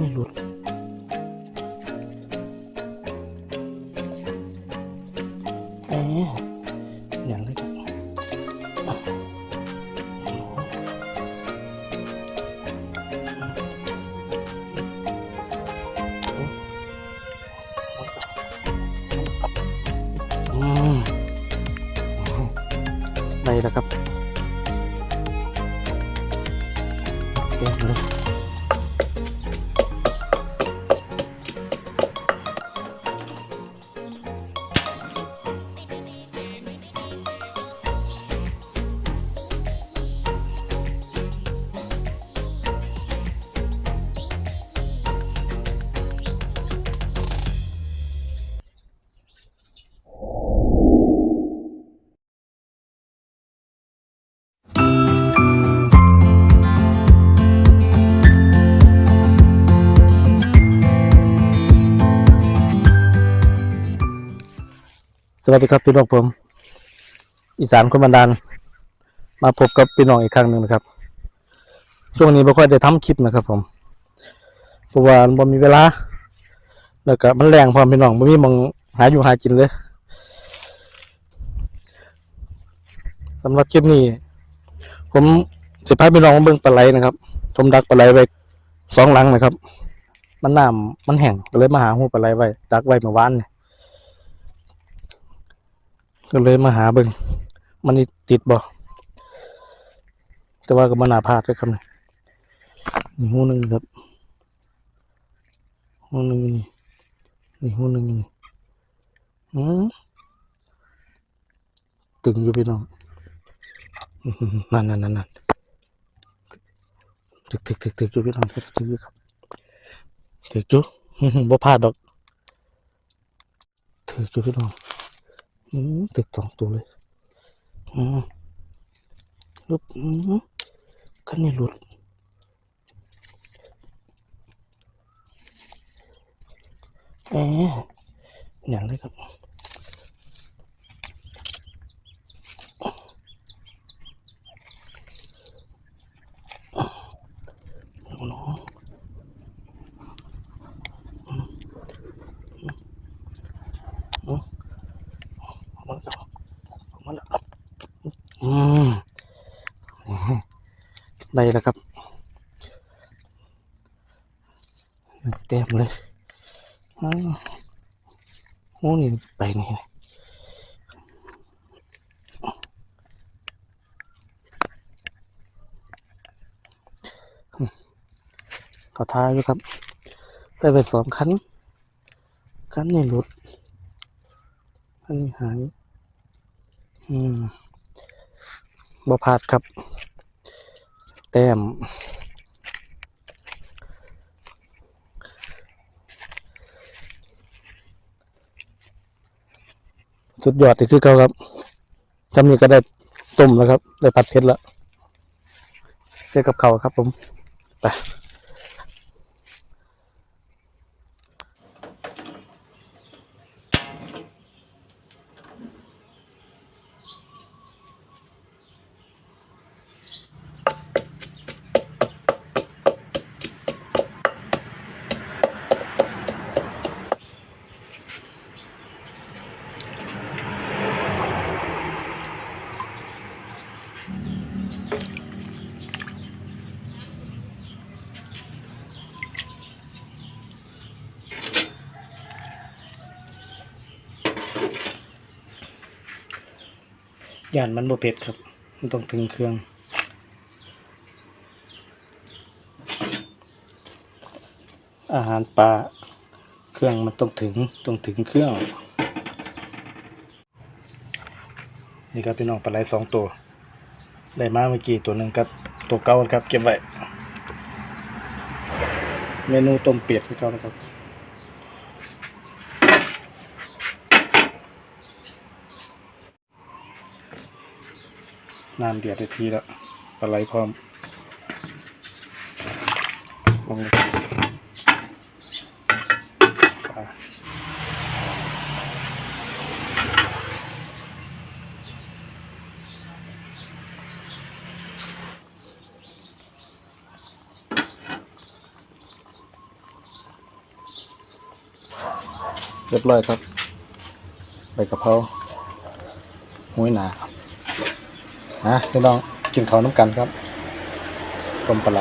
ไม่หลุดเอ๊ะอย่างไรครับอืมได้แล้วครับ สวัสดีครับพี่น้องผม อีสานคนบันดาล มาพบกับพี่น้องอีกครั้งหนึ่งนะครับ ช่วงนี้ไม่ค่อยได้ทำคลิปนะครับ ผมเพราะว่าบ่มีเวลา แล้วก็มันแรงพอมพี่น้องบ่มีมองหาอยู่หากินเลยสำหรับคลิปนี้ ผมจะพาพี่น้องมาเบิ่งปลาไหลนะครับผมดักปลาไหลไว้สองหลังนะครับ มันน้ำมันแห้งก็เลยมาหาหูปลาไหลไว้ดักไว้เมื่อวานเนี่ย ก็เลยมาหาเบิ่งมันนี่ติดบ่แต่ว่าก็มานาพาดด้วยครับนี่นี่หูหนึ่งครับหูหนึ่งนี่นี่หูหนึ่งนี่อืมตึงอยู่พี่น้องนั่นนั่นนั่นนั่นตึกตึกตึกตึกอยู่พี่น้องตึกตึกอยู่ครับตึกอยู่อื้อหือบ่พลาดดอกตึกอยู่พี่น้อง ติดสองตัวเลย อืมลุกอืมคันนี้หลุดเอ๊ะอย่างไรครับเอาเนาะเอามันก็เอามันละอืม ได้แล้วครับเต็มเลยอ้โอ้นี่ไปนี่ขอท้ายด้วยครับได้ไปสองคันคันนี่หลุดคันนี้หาย อืมบ่พลาดครับ ต้ม สุดยอดที่คือเขาครับจำนี้ก็ได้ต้มแล้วครับ ได้ผัดเผ็ดแล้วเจอกับเขาครับผม ไป ย่านมันบ่เผ็ดครับ มันต้องถึงเครื่องอาหารปลาเครื่องมันต้องถึงต้องถึงเครื่อง นี่ครับพี่น้องปลาไหลสองตัว ได้มาเมื่อกี้ตัวหนึ่งครับ ตัวเก่าครับ เก็บไว้ เมนูต้มเป็ดพี่เก่านะครับ น้ำเดือดได้ทีแล้วปลาไหลพร้อมลงปลาเรียบร้อยครับใบกะเพราหมูหนา นะพี่น้องกินข้าวน้ำกันครับต้มปลาไหล